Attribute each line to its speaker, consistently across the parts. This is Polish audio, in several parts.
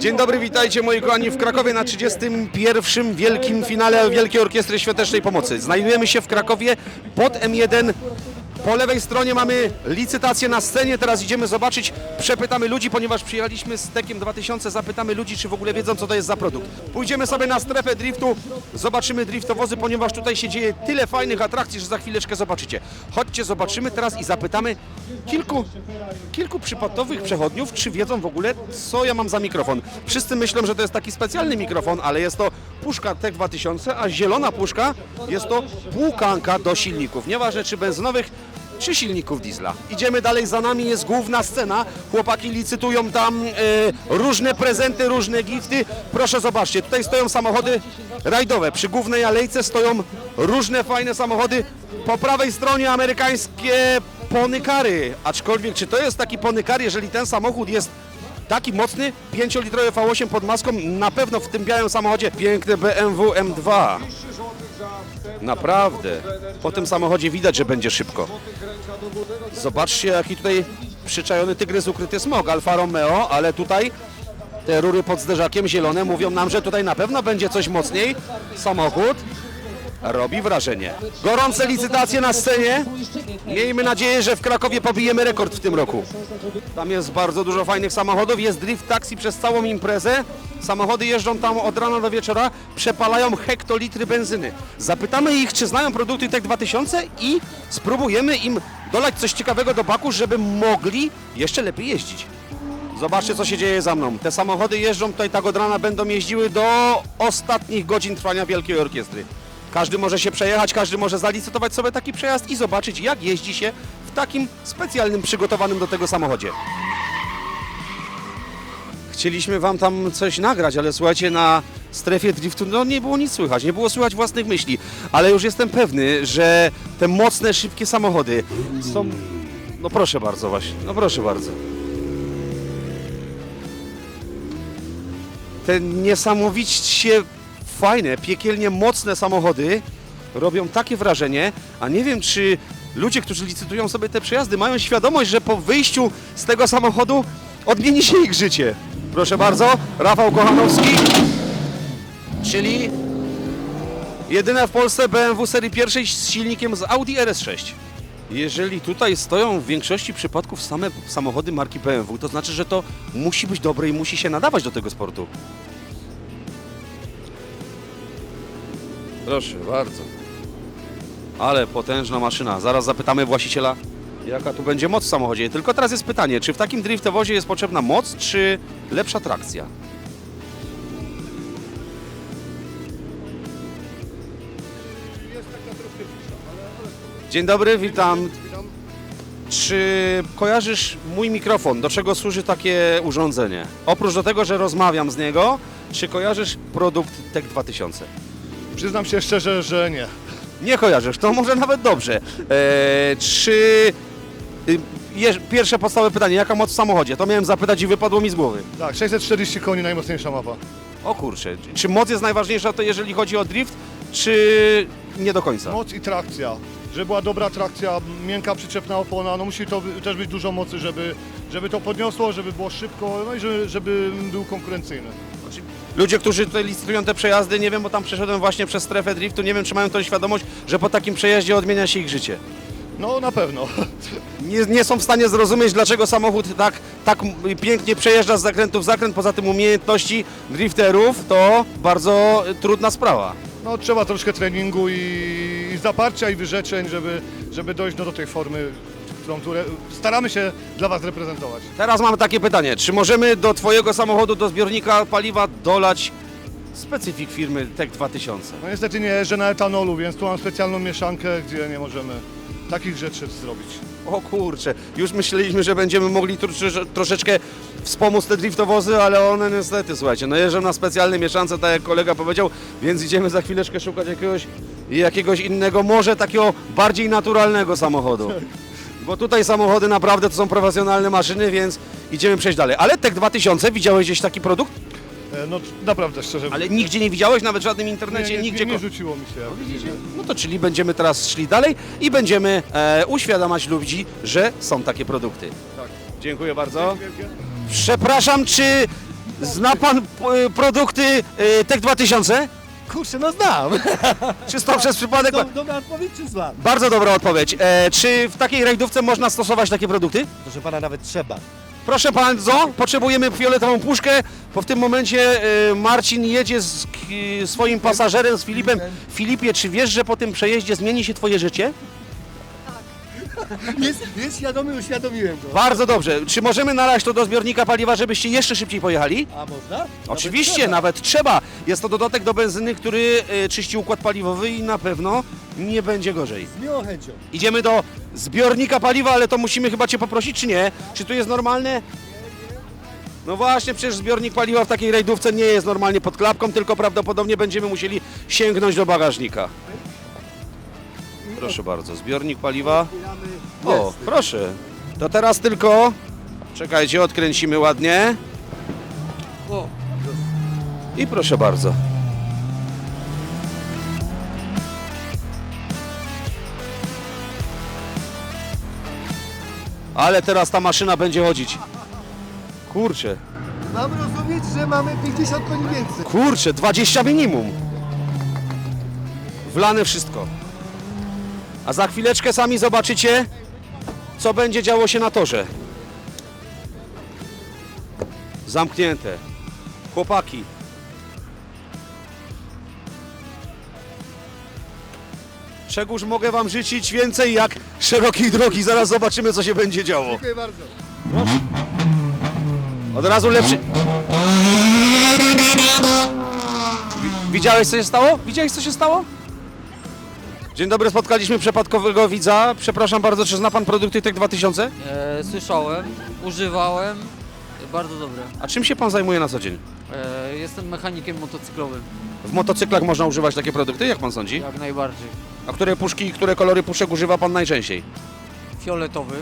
Speaker 1: Dzień dobry, witajcie moi kochani w Krakowie na 31. wielkim finale Wielkiej Orkiestry Świątecznej Pomocy. Znajdujemy się w Krakowie pod M1. Po lewej stronie mamy licytację na scenie. Teraz idziemy zobaczyć, przepytamy ludzi, ponieważ przyjechaliśmy z Tekiem 2000, zapytamy ludzi, czy w ogóle wiedzą, co to jest za produkt. Pójdziemy sobie na strefę driftu, zobaczymy driftowozy, ponieważ tutaj się dzieje tyle fajnych atrakcji, że za chwileczkę zobaczycie. Chodźcie, zobaczymy teraz i zapytamy kilku, kilku przypadkowych przechodniów, czy wiedzą w ogóle, co ja mam za mikrofon. Wszyscy myślą, że to jest taki specjalny mikrofon, ale jest to puszka TEK 2000, a zielona puszka jest to płukanka do silników. Nieważne czy benzynowych, czy silników diesla. Idziemy dalej, za nami jest główna scena. Chłopaki licytują tam e, różne prezenty, różne gifty. Proszę zobaczcie, tutaj stoją samochody rajdowe. Przy głównej alejce stoją różne fajne samochody. Po prawej stronie amerykańskie ponykary. Aczkolwiek, czy to jest taki ponykar, jeżeli ten samochód jest taki mocny, 5-litrowy V8 pod maską, na pewno w tym białym samochodzie piękne BMW M2. Naprawdę. Po tym samochodzie widać, że będzie szybko. Zobaczcie, jaki tutaj przyczajony tygrys ukryty smog. Alfa Romeo, ale tutaj te rury pod zderzakiem zielone mówią nam, że tutaj na pewno będzie coś mocniej. Samochód robi wrażenie. Gorące licytacje na scenie. Miejmy nadzieję, że w Krakowie pobijemy rekord w tym roku. Tam jest bardzo dużo fajnych samochodów. Jest drift taxi przez całą imprezę. Samochody jeżdżą tam od rana do wieczora, przepalają hektolitry benzyny. Zapytamy ich, czy znają produkty TEK 2000 i spróbujemy im dolać coś ciekawego do baku, żeby mogli jeszcze lepiej jeździć. Zobaczcie, co się dzieje za mną. Te samochody jeżdżą tutaj tak od rana, będą jeździły do ostatnich godzin trwania Wielkiej Orkiestry. Każdy może się przejechać, każdy może zalicytować sobie taki przejazd i zobaczyć, jak jeździ się w takim specjalnym, przygotowanym do tego samochodzie. Chcieliśmy Wam tam coś nagrać, ale słuchajcie, na strefie driftu no nie było nic słychać, nie było słychać własnych myśli, ale już jestem pewny, że te mocne, szybkie samochody są... No proszę bardzo właśnie, no proszę bardzo. Te niesamowicie fajne, piekielnie mocne samochody robią takie wrażenie, a nie wiem, czy ludzie, którzy licytują sobie te przejazdy, mają świadomość, że po wyjściu z tego samochodu odmieni się ich życie. Proszę bardzo, Rafał Kochanowski, czyli jedyne w Polsce BMW serii pierwszej z silnikiem z Audi RS6. Jeżeli tutaj stoją w większości przypadków same samochody marki BMW, to znaczy, że to musi być dobre i musi się nadawać do tego sportu. Proszę bardzo. Ale potężna maszyna. Zaraz zapytamy właściciela, jaka tu będzie moc w samochodzie. Tylko teraz jest pytanie, czy w takim driftowozie jest potrzebna moc, czy lepsza trakcja? Dzień dobry, witam. Czy kojarzysz mój mikrofon? Do czego służy takie urządzenie? Oprócz do tego, że rozmawiam z niego, czy kojarzysz produkt TEK 2000?
Speaker 2: Przyznam się szczerze, że nie.
Speaker 1: Nie kojarzysz, to może nawet dobrze. Eee, czy... y, jeż- Pierwsze podstawowe pytanie, jaka moc w samochodzie? To miałem zapytać i wypadło mi z głowy.
Speaker 2: Tak, 640 koni najmocniejsza mapa.
Speaker 1: O kurczę, czy moc jest najważniejsza to jeżeli chodzi o drift, czy nie do końca?
Speaker 2: Moc i trakcja. Żeby była dobra trakcja, miękka przyczepna opona, no musi to by- też być dużo mocy, żeby, żeby to podniosło, żeby było szybko, no i żeby, żeby był konkurencyjny.
Speaker 1: Ludzie, którzy tutaj licytują te przejazdy, nie wiem, bo tam przeszedłem właśnie przez strefę driftu, nie wiem, czy mają tą świadomość, że po takim przejeździe odmienia się ich życie.
Speaker 2: No na pewno.
Speaker 1: Nie, nie są w stanie zrozumieć, dlaczego samochód tak, tak pięknie przejeżdża z zakrętu w zakręt. Poza tym umiejętności drifterów to bardzo trudna sprawa.
Speaker 2: No trzeba troszkę treningu i, i zaparcia i wyrzeczeń, żeby, żeby dojść do, do tej formy, którą tu re, staramy się dla Was reprezentować.
Speaker 1: Teraz mam takie pytanie, czy możemy do Twojego samochodu, do zbiornika paliwa dolać specyfik firmy TEK 2000?
Speaker 2: No niestety nie jeżdżę na etanolu, więc tu mam specjalną mieszankę, gdzie nie możemy takich rzeczy zrobić.
Speaker 1: O kurczę, już myśleliśmy, że będziemy mogli trosze- troszeczkę wspomóc te driftowozy, ale one niestety, słuchajcie, no jeżdżą na specjalnej mieszance, tak jak kolega powiedział, więc idziemy za chwileczkę szukać jakiegoś, jakiegoś innego, może takiego bardziej naturalnego samochodu. Bo tutaj samochody naprawdę to są profesjonalne maszyny, więc idziemy przejść dalej. Ale TEK 2000, widziałeś gdzieś taki produkt?
Speaker 2: E, No naprawdę szczerze.
Speaker 1: Ale nigdzie nie widziałeś, nawet w żadnym
Speaker 2: nie,
Speaker 1: internecie,
Speaker 2: nie,
Speaker 1: nigdzie...
Speaker 2: nie, nie
Speaker 1: ko-
Speaker 2: rzuciło mi się.
Speaker 1: No to czyli będziemy teraz szli dalej i będziemy e, uświadamiać ludzi, że są takie produkty.
Speaker 2: Tak.
Speaker 1: Dziękuję bardzo. Przepraszam, czy Zna pan e, produkty e, Tech 2000?
Speaker 3: Kurczę, no znam.
Speaker 1: Czysto przez przypadek?
Speaker 3: Do, dobra odpowiedź czy znam?
Speaker 1: Bardzo dobra odpowiedź. E, czy w takiej rajdówce można stosować takie produkty?
Speaker 3: Proszę pana, nawet trzeba.
Speaker 1: Proszę bardzo, potrzebujemy fioletową puszkę, bo w tym momencie e, Marcin jedzie z k- swoim pasażerem, z Filipem. Filipie, czy wiesz, że po tym przejeździe zmieni się twoje życie?
Speaker 3: Jest, jest świadomy, uświadomiłem go.
Speaker 1: Bardzo dobrze. Czy możemy nalać to do zbiornika paliwa, żebyście jeszcze szybciej pojechali?
Speaker 3: A można?
Speaker 1: Oczywiście,
Speaker 3: trzeba.
Speaker 1: nawet trzeba. Jest to dodatek do benzyny, który e, czyści układ paliwowy i na pewno nie będzie gorzej.
Speaker 3: Z miłą chęcią.
Speaker 1: Idziemy do zbiornika paliwa, ale to musimy chyba Cię poprosić, czy nie? Czy tu jest normalne? No właśnie, przecież zbiornik paliwa w takiej rajdówce nie jest normalnie pod klapką, tylko prawdopodobnie będziemy musieli sięgnąć do bagażnika. Proszę bardzo, zbiornik paliwa. O, proszę. To teraz tylko... Czekajcie, odkręcimy ładnie. I proszę bardzo. Ale teraz ta maszyna będzie chodzić. Kurczę,
Speaker 3: Mam rozumieć, że mamy 50 koni więcej.
Speaker 1: kurczę, 20 minimum. Wlane wszystko. A za chwileczkę sami zobaczycie, co będzie działo się na torze. Zamknięte. Chłopaki. Czegóż mogę wam życzyć więcej jak szerokiej drogi. Zaraz zobaczymy, co się będzie działo.
Speaker 3: Dziękuję bardzo.
Speaker 1: Od razu lepszy. Wi- Widziałeś co się stało? Widziałeś co się stało? Dzień dobry, spotkaliśmy przypadkowego widza. Przepraszam bardzo, czy zna pan produkty TEK 2000?
Speaker 4: E, słyszałem, używałem, bardzo dobre.
Speaker 1: A czym się pan zajmuje na co dzień?
Speaker 4: E, jestem mechanikiem motocyklowym,
Speaker 1: W motocyklach można używać takie produkty, jak pan sądzi?
Speaker 4: jak najbardziej.
Speaker 1: A które puszki i które kolory puszek używa pan najczęściej?
Speaker 4: Fioletowy,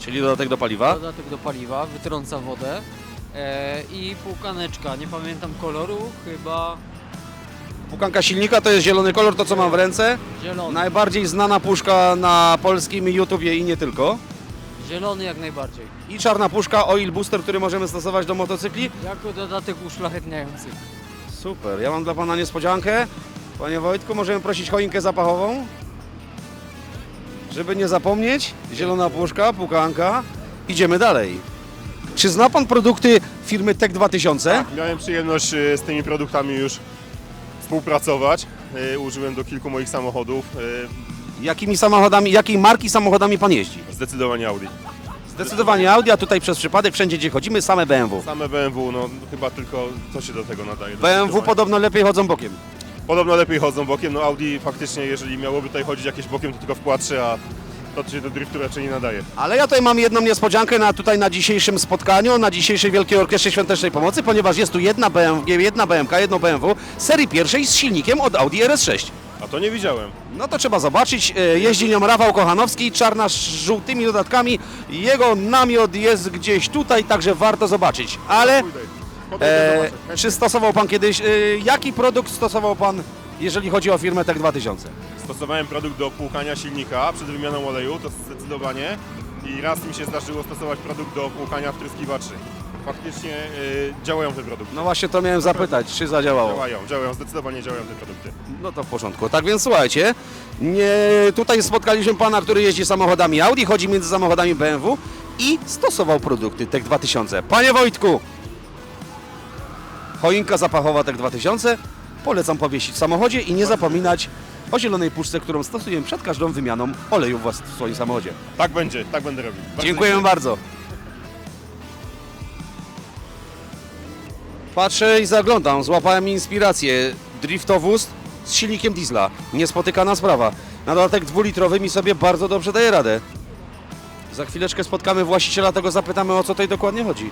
Speaker 1: Czyli dodatek do paliwa?
Speaker 4: dodatek do paliwa, wytrąca wodę e, i półkaneczka, nie pamiętam koloru, chyba
Speaker 1: Pukanka silnika to jest zielony kolor, to co mam w ręce.
Speaker 4: zielony.
Speaker 1: Najbardziej znana puszka na polskim YouTubie i nie tylko.
Speaker 4: Zielony jak najbardziej.
Speaker 1: I czarna puszka Oil Booster, który możemy stosować do motocykli.
Speaker 4: Jako dodatek uszlachetniający.
Speaker 1: Super, ja mam dla Pana niespodziankę. Panie Wojtku, możemy prosić choinkę zapachową? Żeby nie zapomnieć, zielona puszka, pukanka. Idziemy dalej. Czy zna Pan produkty firmy TEK 2000?
Speaker 5: Miałem przyjemność y, z tymi produktami już współpracować. Y, Użyłem do kilku moich samochodów. y,
Speaker 1: Jakimi samochodami, jakiej marki samochodami Pan jeździ?
Speaker 5: Zdecydowanie Audi.
Speaker 1: Zdecydowanie Audi, a tutaj przez przypadek wszędzie gdzie chodzimy same BMW.
Speaker 5: Same BMW, no chyba tylko to się do tego nadaje.
Speaker 1: BMW podobno lepiej chodzą bokiem.
Speaker 5: Podobno lepiej chodzą bokiem, no Audi faktycznie, jeżeli miałoby tutaj chodzić jakieś bokiem, to tylko w kładrze, a to się do driftu raczej nie nadaje.
Speaker 1: Ale ja tutaj mam jedną niespodziankę na, tutaj na dzisiejszym spotkaniu, na dzisiejszej Wielkiej Orkiestrze Świątecznej Pomocy, ponieważ jest tu jedna BMW, jedna BMK, jedno BMW serii pierwszej z silnikiem od Audi RS6.
Speaker 5: A to nie widziałem.
Speaker 1: No to trzeba zobaczyć. E, Jeździ nią Rafał Kochanowski, czarna z żółtymi dodatkami. Jego namiot jest gdzieś tutaj, także warto zobaczyć. Ale e, czy stosował Pan kiedyś, e, jaki produkt stosował Pan, jeżeli chodzi o firmę TEK 2000?
Speaker 5: Stosowałem produkt do płukania silnika przed wymianą oleju, to zdecydowanie. I raz mi się zdarzyło stosować produkt do płukania wtryskiwaczy. Faktycznie y, działają te produkty.
Speaker 1: No właśnie to miałem zapytać, czy zadziałało.
Speaker 5: Działają, działają, zdecydowanie działają te produkty.
Speaker 1: No to w porządku. Tak więc słuchajcie, nie, tutaj spotkaliśmy pana, który jeździ samochodami Audi, chodzi między samochodami BMW i stosował produkty TEK 2000. Panie Wojtku, choinka zapachowa TEK 2000 polecam powiesić w samochodzie i nie zapominać o zielonej puszce, którą stosujemy przed każdą wymianą oleju w w swoim samochodzie.
Speaker 5: Tak będzie, tak będę robił. Bardzo
Speaker 1: Dziękujemy bardzo. Patrzę i zaglądam, złapałem inspirację. Driftowóz z silnikiem diesla. Niespotykana sprawa. Na dodatek dwulitrowy mi sobie bardzo dobrze daje radę. Za chwileczkę spotkamy właściciela, tego zapytamy o co tutaj dokładnie chodzi.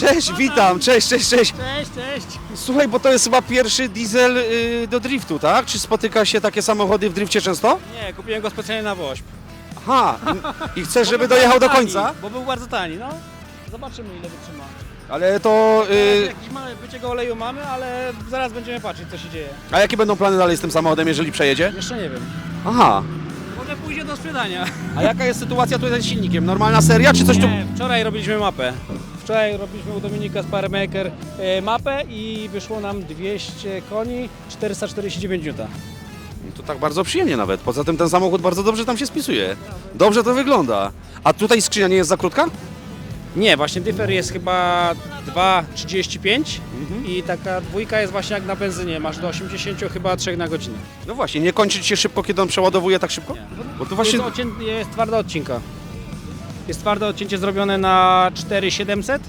Speaker 1: Cześć, witam, cześć, cześć, cześć.
Speaker 6: Cześć, cześć.
Speaker 1: Słuchaj, bo to jest chyba pierwszy diesel y, do driftu, tak? Czy spotyka się takie samochody w drifcie często?
Speaker 6: Nie, kupiłem go specjalnie na Wośp.
Speaker 1: Aha, i, i chcesz, żeby dojechał do końca?
Speaker 6: Bo był bardzo tani, no. Zobaczymy ile wytrzyma.
Speaker 1: Ale to...
Speaker 6: Teraz
Speaker 1: Y,
Speaker 6: Jakiś mały wyciek oleju mamy, ale zaraz będziemy patrzeć co się dzieje.
Speaker 1: A jakie będą plany dalej z tym samochodem, jeżeli przejedzie?
Speaker 6: Jeszcze nie wiem.
Speaker 1: Aha.
Speaker 6: Może pójdzie do sprzedania.
Speaker 1: A jaka jest sytuacja tutaj z silnikiem? Normalna seria, czy coś tu...
Speaker 6: Nie, wczoraj robiliśmy mapę. Wczoraj robiliśmy u Dominika z Paramaker e, mapę i wyszło nam 200 koni, 449 N.
Speaker 1: To tak bardzo przyjemnie nawet. Poza tym ten samochód bardzo dobrze tam się spisuje. Dobrze to wygląda. A tutaj skrzynia nie jest za krótka?
Speaker 6: Nie, właśnie dyfer jest chyba 2,35 i taka dwójka jest właśnie jak na benzynie, masz do 80 chyba 3 na godzinę.
Speaker 1: No właśnie, nie kończy się szybko, kiedy on przeładowuje tak szybko? Bo to właśnie...
Speaker 6: Jest, jest twarda odcinka. Jest twarde odcięcie zrobione na 4700,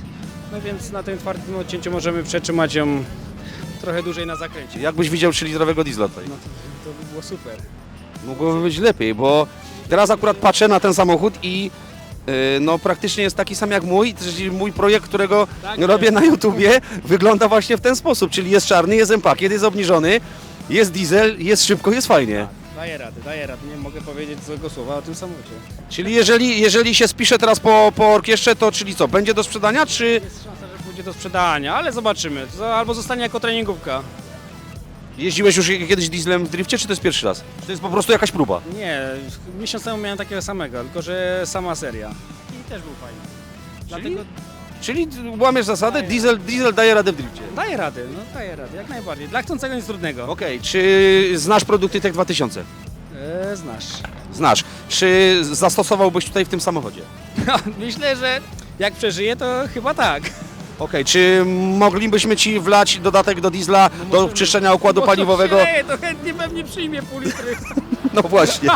Speaker 6: no więc na tym twardym odcięciu możemy przetrzymać ją trochę dłużej na zakręcie.
Speaker 1: Jakbyś widział 3-litrowego diesla tutaj?
Speaker 6: No to, to by było super.
Speaker 1: Mogłoby być lepiej, bo teraz akurat patrzę na ten samochód i yy, no praktycznie jest taki sam jak mój, czyli mój projekt, którego
Speaker 6: Tak
Speaker 1: robię
Speaker 6: jest.
Speaker 1: na YouTubie, wygląda właśnie w ten sposób, czyli jest czarny, jest M-pakiet, jest obniżony, jest diesel, jest szybko, jest fajnie.
Speaker 6: Daję radę, daję radę, nie mogę powiedzieć złego słowa o tym samochodzie.
Speaker 1: Czyli jeżeli, jeżeli się spisze teraz po, po orkiestrze, to czyli co, będzie do sprzedania, czy...
Speaker 6: Jest szansa, że pójdzie do sprzedania, ale zobaczymy. Albo zostanie jako treningówka.
Speaker 1: Jeździłeś już kiedyś dieslem w drifcie, czy to jest pierwszy raz? Czy to jest po prostu jakaś próba?
Speaker 6: Nie, miesiąc temu miałem takiego samego, tylko że sama seria. I też był fajny. Dlatego
Speaker 1: Czyli łamiesz zasadę,
Speaker 6: Daję.
Speaker 1: diesel, diesel daje radę w drifcie.
Speaker 6: daję radę, no daję radę, jak najbardziej. Dla chcącego nic trudnego.
Speaker 1: Okej, czy znasz produkty Tech 2000?
Speaker 6: E, znasz.
Speaker 1: Znasz. Czy zastosowałbyś tutaj w tym samochodzie?
Speaker 6: Myślę, że jak przeżyję, to chyba tak.
Speaker 1: Okej, czy moglibyśmy Ci wlać dodatek do diesla do czyszczenia układu paliwowego?
Speaker 6: Się, to chętnie pewnie przyjmie pół litry.
Speaker 1: No właśnie.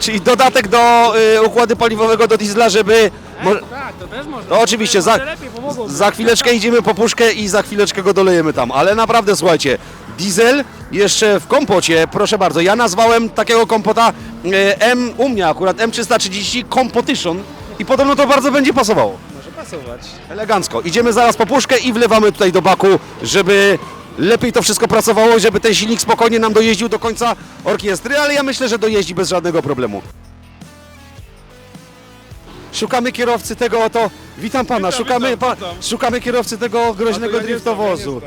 Speaker 1: Czyli dodatek do y, układu paliwowego do diesla, żeby... Mo-
Speaker 6: tak, to też można.
Speaker 1: No oczywiście, za-
Speaker 6: lepiej
Speaker 1: za chwileczkę idziemy po puszkę i za chwileczkę go dolejemy tam. Ale naprawdę, słuchajcie, diesel jeszcze w kompocie, proszę bardzo. Ja nazwałem takiego kompota y, M, u mnie akurat M330 Competition i podobno to bardzo będzie pasowało.
Speaker 6: Pasować.
Speaker 1: Elegancko. Idziemy zaraz po puszkę i wlewamy tutaj do baku, żeby lepiej to wszystko pracowało i żeby ten silnik spokojnie nam dojeździł do końca orkiestry, ale ja myślę, że dojeździ bez żadnego problemu. Szukamy kierowcy tego oto. Witam pana, szukamy, pa, szukamy kierowcy tego groźnego driftowozu.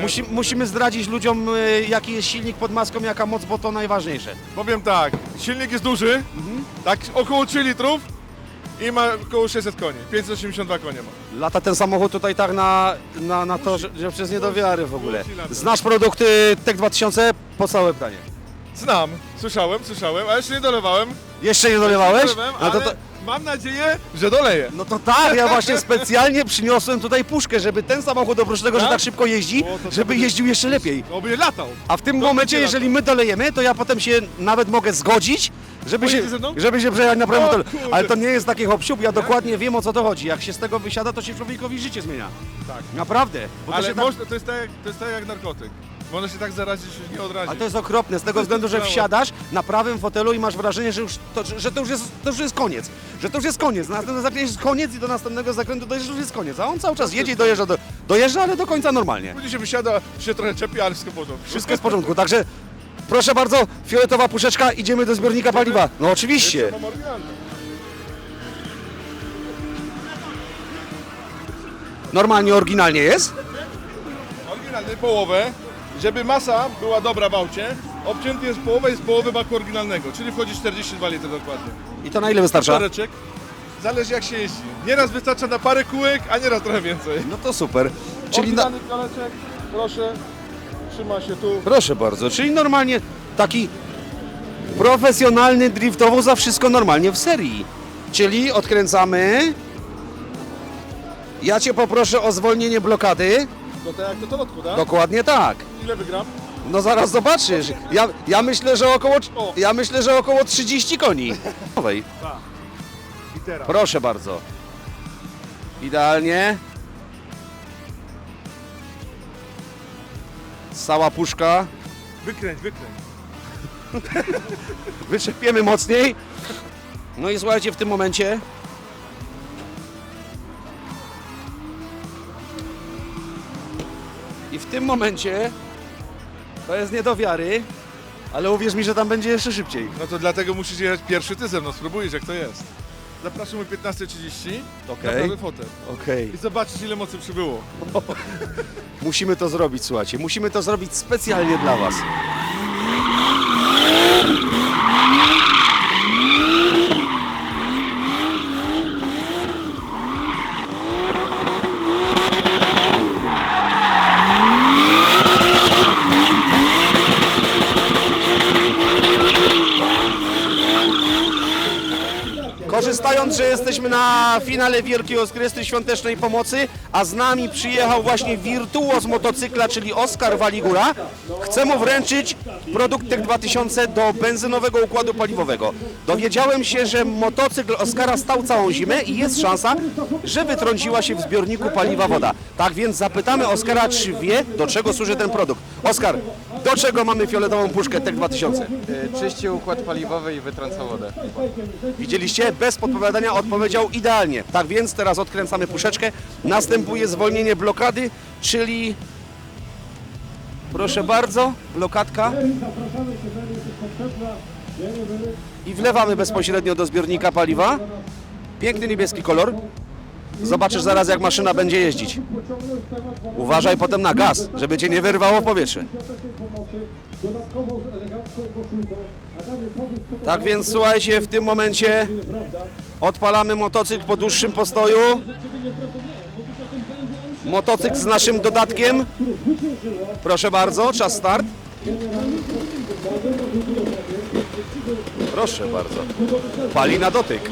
Speaker 1: Musi, musimy zdradzić ludziom, y, jaki jest silnik pod maską, jaka moc, bo to najważniejsze.
Speaker 7: Powiem tak, silnik jest duży, tak około 3 litrów i ma około 600 koni, 582 konie ma.
Speaker 1: Lata ten samochód tutaj tak na, na, na to, że, że przez niedowiary w ogóle.
Speaker 7: Musi latać.
Speaker 1: Znasz produkty Tech 2000? Podstawowe pytanie.
Speaker 7: Znam, słyszałem, słyszałem, ale jeszcze nie dolewałem.
Speaker 1: Jeszcze nie dolewałeś?
Speaker 7: Dolewałem,
Speaker 1: No to,
Speaker 7: ale
Speaker 1: to,
Speaker 7: mam nadzieję, że doleję.
Speaker 1: no to tak, ja właśnie specjalnie przyniosłem tutaj puszkę, żeby ten samochód oprócz tego, że
Speaker 7: Tak?
Speaker 1: tak szybko jeździ,
Speaker 7: O, to to
Speaker 1: żeby
Speaker 7: będzie-
Speaker 1: jeździł jeszcze lepiej.
Speaker 7: No by latał.
Speaker 1: A w tym momencie, jeżeli my dolejemy, to ja potem się nawet mogę zgodzić, żeby się, żeby się przejechać na prawym
Speaker 7: O
Speaker 1: tole.
Speaker 7: kurde.
Speaker 1: Ale to nie jest taki hop ja dokładnie wiem o co to chodzi. Jak się z tego wysiada, to się człowiekowi życie zmienia.
Speaker 7: Tak.
Speaker 1: Naprawdę. Bo to
Speaker 7: Ale
Speaker 1: się tak...
Speaker 7: można, to, jest tak, jak- to jest tak jak narkotyk. Można się tak zarazić, że się nie odrazi.
Speaker 1: Ale to jest okropne, z tego względu, że wsiadasz na prawym fotelu i masz wrażenie, że, już to, że to, już jest, to już jest koniec. Że to już jest koniec. Na następnym zakręcie jest koniec i do następnego zakrętu dojeżdżasz, już jest koniec. A on cały czas jedzie i dojeżdża, do, dojeżdża, ale do końca normalnie.
Speaker 7: Później się wysiada, się trochę czepi, ale wszystko w porządku.
Speaker 1: Wszystko jest w porządku, także proszę bardzo, fioletowa puszeczka, idziemy do zbiornika paliwa. No oczywiście.
Speaker 7: Oryginalny.
Speaker 1: Normalnie, oryginalnie jest.
Speaker 7: Oryginalny, połowę. Żeby masa była dobra w aucie, obcięty jest połowę i z połowy baku oryginalnego, czyli wchodzi 42 litry dokładnie.
Speaker 1: I to na ile wystarcza?
Speaker 7: Czareczek. Zależy jak się jeździ. Nieraz wystarcza na parę kółek, a nieraz trochę więcej.
Speaker 1: No to super. Czyli na...
Speaker 7: Oryginalny kaleczek, proszę, trzyma się tu.
Speaker 1: Proszę bardzo, czyli normalnie taki profesjonalny driftowo za wszystko normalnie w serii. Czyli odkręcamy. Ja Cię poproszę o zwolnienie blokady.
Speaker 7: No to jak to to lotku, tak?
Speaker 1: Dokładnie tak.
Speaker 7: Ile wygram?
Speaker 1: No zaraz zobaczysz. Ja, ja myślę, że około
Speaker 7: O.
Speaker 1: ja myślę, że około 30 koni. Nowej.
Speaker 7: I teraz.
Speaker 1: Proszę bardzo. Idealnie. Cała puszka.
Speaker 7: Wykręć, wykręć.
Speaker 1: Wyczepiemy mocniej. No i słuchajcie, w tym momencie i w tym momencie to jest nie do wiary, ale uwierz mi, że tam będzie jeszcze szybciej.
Speaker 7: No to dlatego musisz jechać pierwszy ty ze mną, spróbujesz jak to jest. Zapraszamy 15.30
Speaker 1: Okej.
Speaker 7: na prawy fotel.
Speaker 1: Okej.
Speaker 7: I zobaczysz ile mocy przybyło.
Speaker 1: Musimy to zrobić, słuchajcie. Musimy to zrobić specjalnie dla Was. że jesteśmy na finale Wielkiej Orkiestry Świątecznej Pomocy, a z nami przyjechał właśnie wirtuoz motocykla, czyli Oskar Waligura. Chcę mu wręczyć produkt TEK 2000 do benzynowego układu paliwowego. Dowiedziałem się, że motocykl Oskara stał całą zimę i jest szansa, że wytrąciła się w zbiorniku paliwa woda. Tak więc zapytamy Oskara, czy wie, do czego służy ten produkt. Oskar, do czego mamy fioletową puszkę TEK 2000?
Speaker 8: Czyści układ paliwowy i wytrąca wodę.
Speaker 1: Widzieliście? Bez podpowiadania odpowiedział idealnie. Tak więc teraz odkręcamy puszeczkę. Następuje zwolnienie blokady, czyli proszę bardzo, blokadka. I wlewamy bezpośrednio do zbiornika paliwa. Piękny niebieski kolor. Zobaczysz zaraz jak maszyna będzie jeździć. Uważaj potem na gaz, żeby cię nie wyrwało w powietrze. Tak więc słuchajcie, w tym momencie odpalamy motocykl po dłuższym postoju. Motocykl z naszym dodatkiem. Proszę bardzo, czas start. Proszę bardzo. Pali na dotyk.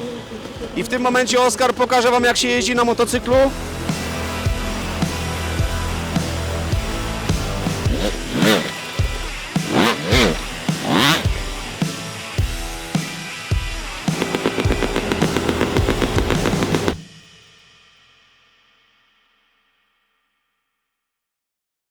Speaker 1: I w tym momencie Oskar pokaże Wam jak się jeździ na motocyklu.